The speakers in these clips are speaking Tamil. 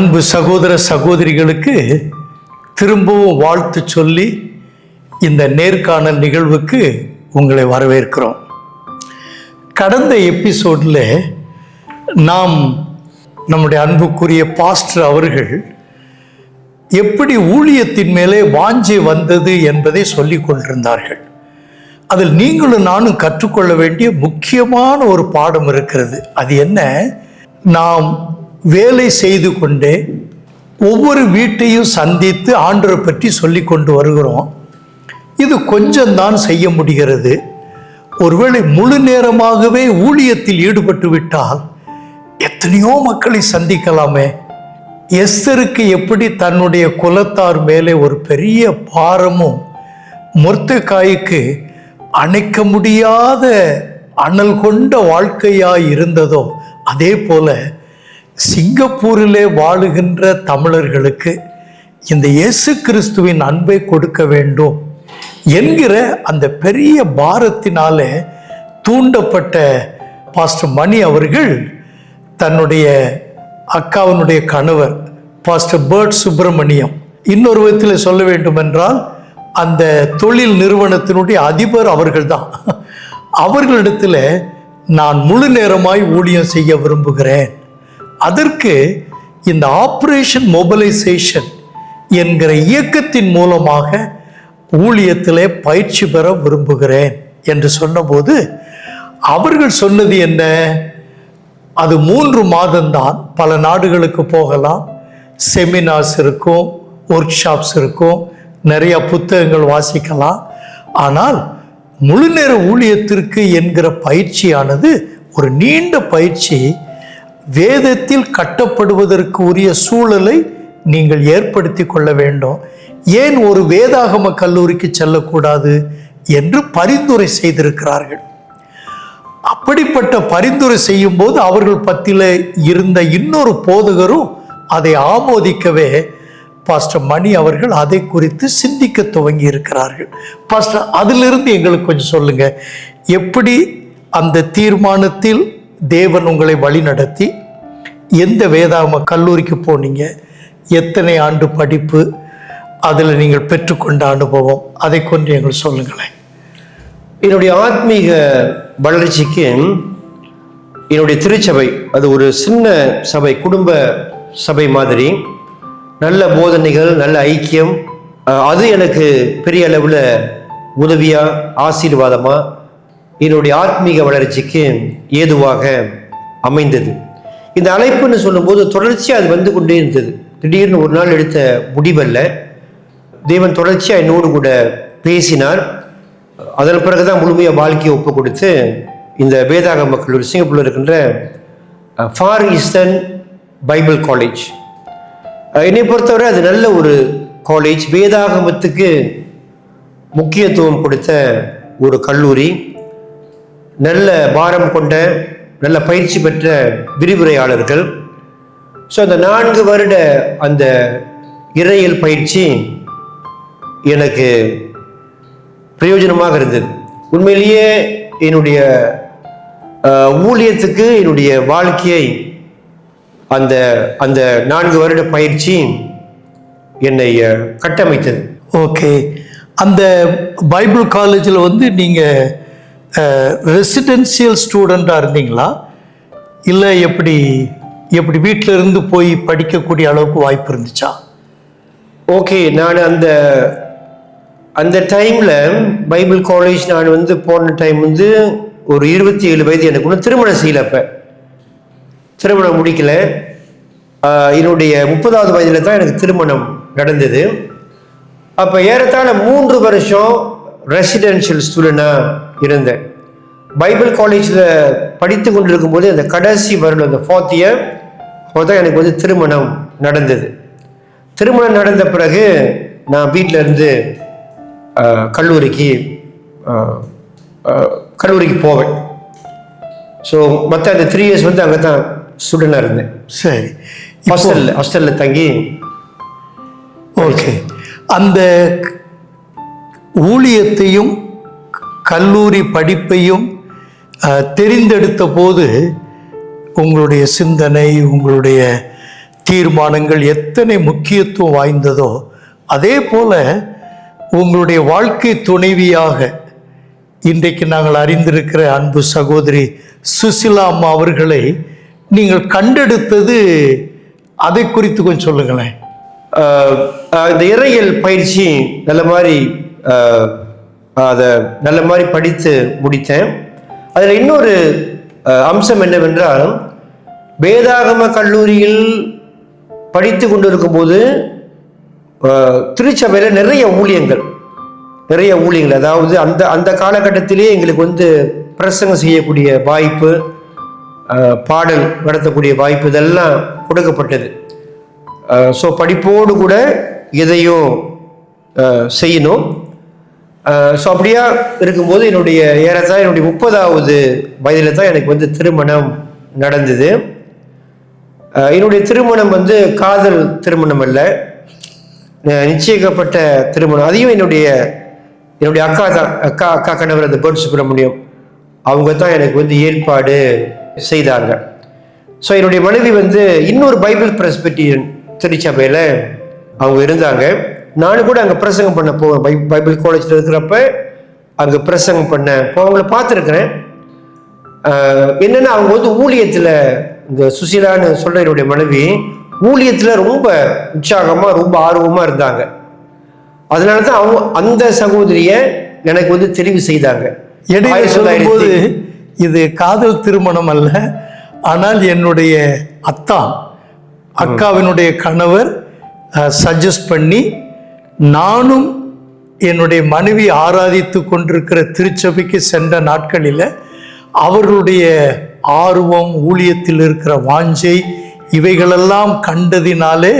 அன்பு சகோதர சகோதரிகளுக்கு திரும்பவும் வாழ்த்து சொல்லி இந்த நேர்காணல் நிகழ்வுக்கு உங்களை வரவேற்கிறோம். கடந்த எபிசோடில் நாம் நம்முடைய அன்புக்குரிய பாஸ்டர் அவர்கள் எப்படி ஊழியத்தின் மேலே வாஞ்சி வந்தது என்பதை சொல்லிக் கொண்டிருந்தார்கள். அதில் நீங்களும் நானும் கற்றுக்கொள்ள வேண்டிய முக்கியமான ஒரு பாடம் இருக்கிறது. அது என்ன? நாம் வேலை செய்து கொண்டே ஒவ்வொரு வீட்டையும் சந்தித்து ஆண்டரை பற்றி சொல்லி கொண்டு வருகிறோம். இது கொஞ்சம்தான் செய்ய முடிகிறது. ஒருவேளை முழு நேரமாகவே ஊழியத்தில் ஈடுபட்டு விட்டால் எத்தனையோ மக்களை சந்திக்கலாமே. எஸ்தருக்கு எப்படி தன்னுடைய குலத்தார் மேலே ஒரு பெரிய பாரமும் முர்த்தக்காய்க்கு அணைக்க முடியாத அனல் கொண்ட வாழ்க்கையாய் இருந்ததோ அதே போல சிங்கப்பூரிலே வாழுகின்ற தமிழர்களுக்கு இந்த இயேசு கிறிஸ்துவின் அன்பை கொடுக்க வேண்டும் என்கிற அந்த பெரிய பாரத்தினாலே தூண்டப்பட்ட பாஸ்டர் மணி அவர்கள் தன்னுடைய அக்காவினுடைய கணவர் பாஸ்டர் பேர்ட் சுப்பிரமணியம் இன்னொரு விதத்தில் சொல்ல வேண்டும் என்றால் அந்த தொழில் நிறுவனத்தினுடைய அதிபர் அவர்கள்தான். அவர்களிடத்தில் நான் முழு நேரமாய் ஊழியம் செய்ய விரும்புகிறேன். அதற்கு இந்த ஆப்ரேஷன் மொபைலைசேஷன் என்கிற இயக்கத்தின் மூலமாக ஊழியத்திலே பயிற்சி பெற விரும்புகிறேன் என்று சொன்னபோது அவர்கள் சொன்னது என்ன? அது மூன்று மாதம்தான். பல நாடுகளுக்கு போகலாம். செமினார்ஸ் இருக்கும் ஒர்க் ஷாப்ஸ் இருக்கும் நிறைய புத்தகங்கள் வாசிக்கலாம். ஆனால் முழு நேர ஊழியத்திற்கு என்கிற பயிற்சியானது ஒரு நீண்ட பயிற்சி வேதத்தில் கட்டப்படுவதற்கு உரிய சூழலை நீங்கள் ஏற்படுத்தி கொள்ள வேண்டும். ஏன் ஒரு வேதாகம கல்லூரிக்கு செல்லக்கூடாது என்று பரிந்துரை செய்திருக்கிறார்கள். அப்படிப்பட்ட பரிந்துரை செய்யும் போது அவர்கள் பத்தில இருந்த இன்னொரு போதகரும் அதை ஆமோதிக்கவே பாஸ்டர் மணி அவர்கள் அதை குறித்து சிந்திக்க துவங்கி இருக்கிறார்கள் பாஸ்டர் அதிலிருந்து எங்களுக்கு கொஞ்சம் சொல்லுங்க. எப்படி அந்த தீர்மானத்தில் தேவன் உங்களை வழிநடத்தி எந்த வேதாம கல்லூரிக்கு போனீங்க எத்தனை ஆண்டு படிப்பு அதில் நீங்கள் பெற்றுக்கொண்ட அனுபவம் அதை கொண்டு எங்கள் சொல்லுங்களேன். என்னுடைய ஆத்மீக வளர்ச்சிக்கு என்னுடைய திருச்சபை அது ஒரு சின்ன சபை குடும்ப சபை மாதிரி நல்ல போதனைகள் நல்ல ஐக்கியம் அது எனக்கு பெரிய அளவில் உதவியாக ஆசீர்வாதமாக என்னுடைய ஆத்மீக வளர்ச்சிக்கு ஏதுவாக அமைந்தது. இந்த அழைப்புன்னு சொல்லும்போது தொடர்ச்சியாக அது வந்து கொண்டே இருந்தது. திடீர்னு ஒரு நாள் எடுத்த முடிவல்ல. தேவன் தொடர்ச்சியாக என்னோடு கூட பேசினார். அதன் பிறகு தான் முழுமையாக வாழ்க்கையை ஒப்பு கொடுத்து இந்த வேதாகம கல்லூரி சிங்கப்பூரில் இருக்கின்ற ஃபார் ஈஸ்டர்ன் பைபிள் காலேஜ் என்னை பொறுத்தவரை அது நல்ல ஒரு காலேஜ் வேதாகமத்துக்கு முக்கியத்துவம் கொடுத்த ஒரு கல்லூரி. நல்ல பாரம் கொண்ட நல்ல பயிற்சி பெற்ற விரிவுரையாளர்கள். ஸோ அந்த நான்கு வருட அந்த இறையல் பயிற்சி எனக்கு பிரயோஜனமாக இருந்தது. உண்மையிலேயே என்னுடைய ஊழியத்துக்கு என்னுடைய வாழ்க்கையை அந்த அந்த நான்கு வருட பயிற்சி என்னை கட்டமைத்தது. ஓகே அந்த பைபிள் காலேஜில் வந்து நீங்கள் ரெசிடென்சியல் ஸ்டூடெண்ட்டாக இருந்தீங்களா? இல்லை எப்படி எப்படி வீட்டில் இருந்து போய் படிக்கக்கூடிய அளவுக்கு வாய்ப்பு இருந்துச்சா? ஓகே நான் அந்த அந்த டைமில் பைபிள் காலேஜ் நான் வந்து போன டைம் வந்து ஒரு இருபத்தி ஏழு வயது எனக்கு ஒன்று திருமணம் செய்யல அப்போ. திருமணம் முடிக்கல. என்னுடைய முப்பதாவது வயதில் தான் எனக்கு திருமணம் நடந்தது. அப்போ ஏறத்தாழ மூன்று வருஷம் ரெசிடென்ஷியல் ஸ்டூடெண்டாக இருந்தேன். பைபிள் காலேஜில் படித்து கொண்டிருக்கும் போது அந்த கடைசி வருடம் அந்த ஃபோர்த் இயர் அப்போ தான் எனக்கு வந்து திருமணம் நடந்தது. திருமணம் நடந்த பிறகு நான் வீட்டில் இருந்து ஆஹ், கல்லூரிக்கு கல்லூரிக்கு போவேன். ஸோ மற்ற அந்த த்ரீ இயர்ஸ் வந்து அங்கே தான் ஸ்டூடெண்டாக இருந்தேன். சரி. ஹாஸ்டலில் ஹாஸ்டலில் தங்கி ஓகே அந்த ஊழியத்தையும் கல்லூரி படிப்பையும் தெரிந்தெடுத்த போது உங்களுடைய சிந்தனை உங்களுடைய தீர்மானங்கள் எத்தனை முக்கியத்துவம் வாய்ந்ததோ அதே போல் உங்களுடைய வாழ்க்கை துணைவியாக இன்றைக்கு நாங்கள் அறிந்திருக்கிற அன்பு சகோதரி சுசிலா அம்மா அவர்களை நீங்கள் கண்டெடுத்தது அதை குறித்து கொஞ்சம் சொல்லுங்களேன். இந்த இறையல் பயிற்சி நல்ல மாதிரி அதை நல்ல மாதிரி படித்து முடித்தேன். அதில் இன்னொரு அம்சம் என்னவென்றால் வேதாகம கல்லூரியில் படித்து கொண்டிருக்கும் போது திருச்சபையில் நிறைய ஊழியங்கள் நிறைய ஊழியங்கள். அதாவது அந்த அந்த காலகட்டத்திலேயே எங்களுக்கு வந்து பிரசங்கம் செய்யக்கூடிய வாய்ப்பு பாடல் நடத்தக்கூடிய வாய்ப்பு இதெல்லாம் கொடுக்கப்பட்டது. ஸோ படிப்போடு கூட இதையும் செய்யணும். ஸோ அப்படியா இருக்கும்போது என்னுடைய ஏறத்தான் என்னுடைய முப்பதாவது வயதில் தான் எனக்கு வந்து திருமணம் நடந்தது. என்னுடைய திருமணம் வந்து காதல் திருமணம் அல்ல. நிச்சயிக்கப்பட்ட திருமணம். அதையும் என்னுடைய என்னுடைய அக்கா தான் அக்கா அக்கா கணவர் அந்த பேர்ட் சுப்பிரமணியம் அவங்க தான் எனக்கு வந்து ஏற்பாடு செய்தாங்க. ஸோ என்னுடைய மனைவி வந்து இன்னொரு பைபிள் பிரஸ்பெட்டியன் திருச்சபையில் அவங்க இருந்தாங்க. நானும் கூட அங்கே பிரசங்கம் பண்ண போவேன் பை பைபிள் காலேஜில் இருக்கிறப்ப அங்கே பிரசங்கம் பண்ண இப்போ அவங்கள பார்த்துருக்குறேன். என்னென்னா அவங்க வந்து ஊழியத்தில் இந்த சுசீலான்னு சொல்கிற என்னுடைய மனைவி ஊழியத்தில் ரொம்ப உற்சாகமாக ரொம்ப ஆர்வமாக இருந்தாங்க. அதனால தான் அவங்க அந்த சகோதரியை எனக்கு வந்து தெரிவு செய்தாங்க. இடையில சொல்லும்போது இது காதல் திருமணம் அல்ல ஆனால் என்னுடைய அத்தா அக்காவினுடைய கணவர் சஜஸ்ட் பண்ணி நானும் என்னுடைய மனைவி ஆராதித்து கொண்டிருக்கிற திருச்சபைக்கு சென்ற நாட்களில் அவர்களுடைய ஆர்வம் ஊழியத்தில் இருக்கிற வாஞ்சை இவைகளெல்லாம் கண்டதினாலே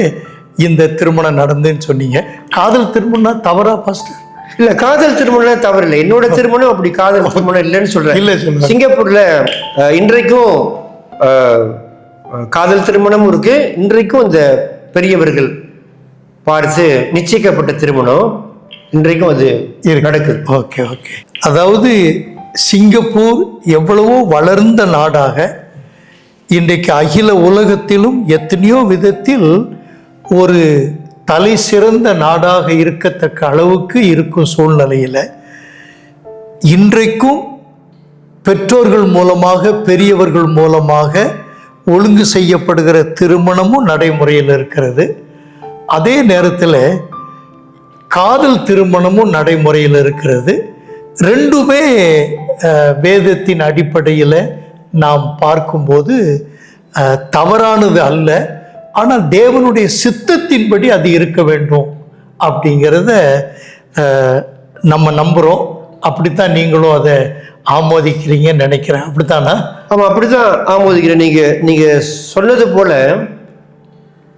இந்த திருமணம் நடந்துன்னு சொன்னீங்க. காதல் திருமணம் தவறா பாஸ்டர் இல்ல காதல் திருமணம் தவறு இல்லை என்னோட திருமணம் அப்படி காதல் திருமணம் இல்லைன்னு சொல்றேன். இல்ல சொல்றேன். சிங்கப்பூர்ல இன்றைக்கும் காதல் திருமணமும் இருக்கு. இன்றைக்கும் இந்த பெரியவர்கள் பார்த்து நிச்சயிக்கப்பட்ட திருமணம் இன்றைக்கும் அது. நடக்குது. Okay okay. அதாவது சிங்கப்பூர் எவ்வளவோ வளர்ந்த நாடாக இன்றைக்கு அகில உலகத்திலும் எத்தனையோ விதத்தில் ஒரு தலை சிறந்த நாடாக இருக்கத்தக்க அளவுக்கு இருக்கும் சூழ்நிலையில் இன்றைக்கும் பெற்றோர்கள் மூலமாக பெரியவர்கள் மூலமாக ஒழுங்கு செய்யப்படுகிற திருமணமும் நடைமுறையில் இருக்கிறது. அதே நேரத்தில் காதல் திருமணமும் நடைமுறையில் இருக்கிறது. ரெண்டுமே வேதத்தின் அடிப்படையில் நாம் பார்க்கும்போது தவறானது அல்ல. ஆனால் தேவனுடைய சித்தத்தின்படி அது இருக்க வேண்டும் அப்படிங்கிறத நம்ம நம்புகிறோம் அப்படித்தான் நீங்களும் அதை ஆமோதிக்கிறீங்கன்னு நினைக்கிறேன். அப்படித்தானா? அப்படி தான் ஆமோதிக்கிறேன். நீங்கள் நீங்கள் சொன்னது போல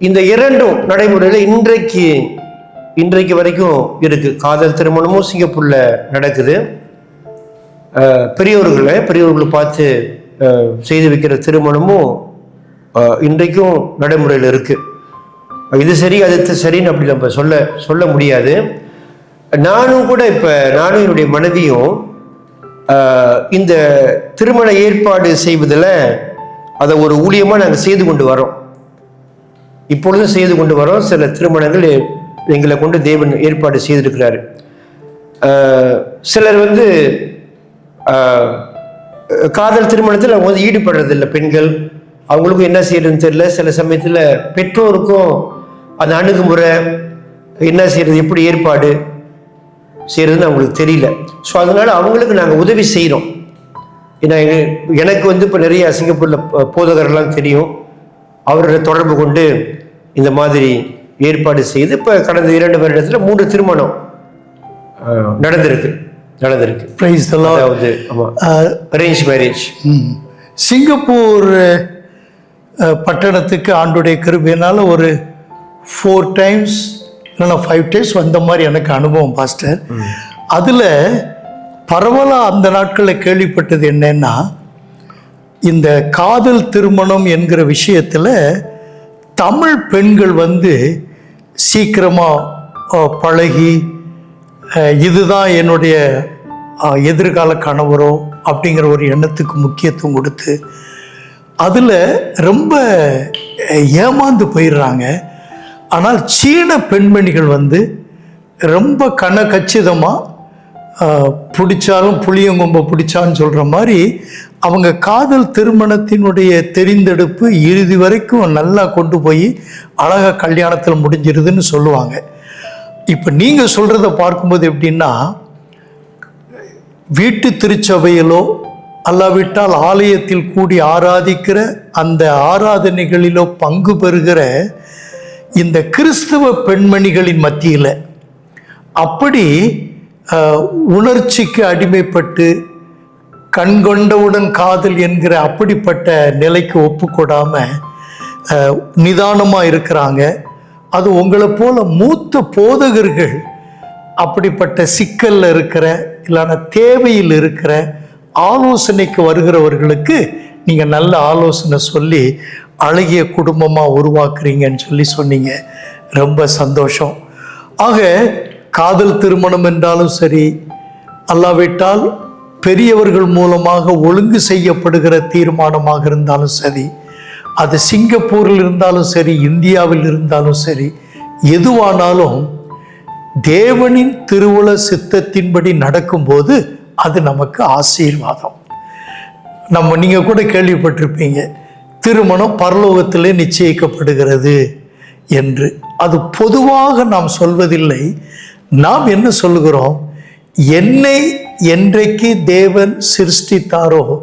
இந்த இரண்டும் நடைமுறையில் இன்றைக்கு இன்றைக்கு வரைக்கும் இருக்கு. காதல் திருமணமும் சிங்கப்பூர்ல நடக்குது. பெரியவர்களை பெரியவர்களை பார்த்து செய்து வைக்கிற திருமணமும் இன்றைக்கும் நடைமுறையில் இருக்கு. இது சரி அது சரின்னு அப்படி நம்ம சொல்ல சொல்ல முடியாது. நானும் கூட இப்போ நானும் என்னுடைய மனைவியும் இந்த திருமண ஏற்பாடு செய்வதில் அதை ஒரு ஊழியமாக நாங்கள் செய்து கொண்டு வரோம் இப்பொழுதும் செய்து கொண்டு வரோம் சில திருமணங்கள் எங்களை கொண்டு தேவன் ஏற்பாடு செய்திருக்கிறாரு. சிலர் வந்து காதல் திருமணத்தில் அவங்க வந்து ஈடுபடுறதில்லை பெண்கள். அவங்களுக்கும் என்ன செய்யறதுன்னு தெரியல. சில சமயத்தில் பெற்றோருக்கும் அந்த அணுகுமுறை என்ன செய்யறது எப்படி ஏற்பாடு செய்யறதுன்னு அவங்களுக்கு தெரியல. ஸோ அதனால அவங்களுக்கு நாங்கள் உதவி செய்கிறோம் ஏன்னா எனக்கு வந்து இப்போ நிறைய சிங்கப்பூரில் ப- போதகர்லாம் தெரியும். அவர்களை தொடர்பு கொண்டு இந்த மாதிரி ஏற்பாடு செய்து இப்போ கடந்த இரண்டு வருடத்தில் மூன்று திருமணம் நடந்திருக்கு நடந்திருக்கு. பிரைஸ் அதாவது ஆமாம் அரேஞ்ச் மேரேஜ். சிங்கப்பூர் பட்டணத்துக்கு ஆண்டுடைய கிருபையினால ஒரு ஃபோர் டைம்ஸ் இல்லைன்னா ஃபைவ் டைம்ஸ் வந்த மாதிரி எனக்கு அனுபவம் பாஸ்டர் அதில் பரவலாக அந்த நாட்களில் கேள்விப்பட்டது என்னன்னா இந்த காதல் திருமணம் என்கிற விஷயத்தில் தமிழ் பெண்கள் வந்து சீக்கிரமாக பழகி இதுதான் என்னுடைய எதிர்கால கணவரோ அப்படிங்கிற ஒரு எண்ணத்துக்கு முக்கியத்துவம் கொடுத்து அதில் ரொம்ப ஏமாந்து போயிடுறாங்க. ஆனால் சீன பெண்மணிகள் வந்து ரொம்ப கன கச்சிதமாக பிடிச்சாலும் புளியங்கொம்பை பிடிச்சான்னு சொல்கிற மாதிரி அவங்க காதல் திருமணத்தினுடைய தெரிந்தெடுப்பு இறுதி வரைக்கும் நல்லா கொண்டு போய் அழகாக கல்யாணத்தில் முடிஞ்சிருதுன்னு சொல்லுவாங்க. இப்போ நீங்கள் சொல்கிறத பார்க்கும்போது எப்படின்னா வீட்டு திருச்சபையிலோ அல்லாவிட்டால் ஆலயத்தில் கூடி ஆராதிக்கிற அந்த ஆராதனைகளிலோ பங்கு பெறுகிற இந்த கிறிஸ்தவ பெண்மணிகளின் மத்தியில் அப்படி உணர்ச்சிக்கு அடிமைப்பட்டு கண்கொண்டவுடன் காதல் என்கிற அப்படிப்பட்ட நிலைக்கு ஒப்புக்கூடாமல் நிதானமாக இருக்கிறாங்க. அது உங்களை போல் மூத்த போதகர்கள் அப்படிப்பட்ட சிக்கலில் இருக்கிற இல்லைன்னா தேவையில் இருக்கிற ஆலோசனைக்கு வருகிறவர்களுக்கு நீங்கள் நல்ல ஆலோசனை சொல்லி அழகிய குடும்பமாக உருவாக்குறீங்கன்னு சொல்லி சொன்னீங்க. ரொம்ப சந்தோஷம். ஆக காதல் திருமணம் என்றாலும் சரி அல்லாவிட்டால் பெரியவர்கள் மூலமாக ஒழுங்கு செய்யப்படுகிற தீர்மானமாக இருந்தாலும் சரி அது சிங்கப்பூரில் இருந்தாலும் சரி இந்தியாவில் இருந்தாலும் சரி எதுவானாலும் தேவனின் திருவுள சித்தத்தின்படி நடக்கும்போது அது நமக்கு ஆசீர்வாதம். நம்ம நீங்கள் கூட கேள்விப்பட்டிருப்பீங்க திருமணம் பரலோகத்திலே நிச்சயிக்கப்படுகிறது என்று. அது பொதுவாக நாம் சொல்வதில்லை. நாம் என்ன சொல்லுகிறோம்? என்னை என்றைக்கு தேவன் சிருஷ்டித்தாரோ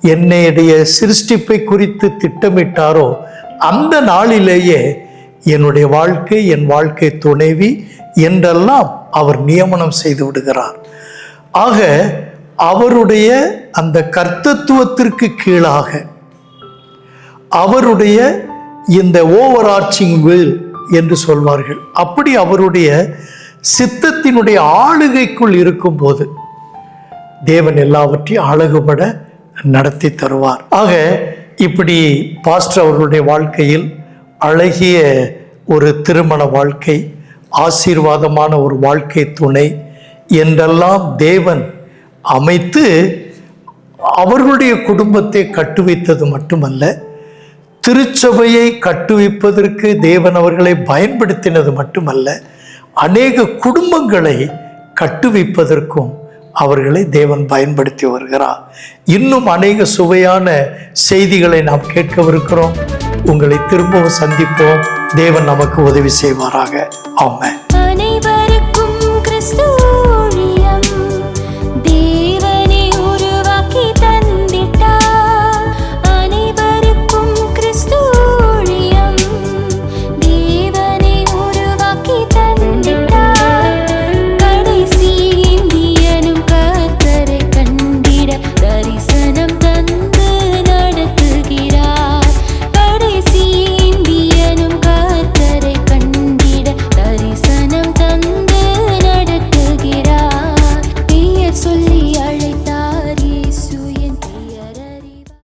என்னுடைய சிருஷ்டிப்பை குறித்து திட்டமிட்டாரோ அந்த நாளிலேயே என்னுடைய வாழ்க்கை என் வாழ்க்கை துணைவி என்றெல்லாம் அவர் நியமனம் செய்து விடுகிறார். ஆக அவருடைய அந்த கர்த்தத்துவத்திற்கு கீழாக அவருடைய இந்த ஓவர் ஆர்ச்சிங் வில் என்று சொல்வார்கள். அப்படி அவருடைய சித்தத்தினுடைய ஆளுகைக்குள் இருக்கும்போது தேவன் எல்லாவற்றையும் அழகுபட நடத்தி தருவார். ஆக இப்படி பாஸ்டர் அவர்களுடைய வாழ்க்கையில் அழகிய ஒரு திருமண வாழ்க்கை ஆசீர்வாதமான ஒரு வாழ்க்கை துணை என்றெல்லாம் தேவன் அமைத்து அவர்களுடைய குடும்பத்தை கட்டுவித்தது மட்டுமல்ல திருச்சபையை கட்டுவிப்பதற்கு தேவன் அவர்களை பயன்படுத்தினது மட்டுமல்ல அநேக குடும்பங்களை கட்டுவிப்பதற்கும் அவர்களை தேவன் பயன்படுத்தி வருகிறார். இன்னும் அநேக சுவையான செய்திகளை நாம் கேட்கவிருக்கிறோம். உங்களை திரும்பவும் சந்திப்போம். தேவன் நமக்கு உதவி செய்வாராக. ஆமாம்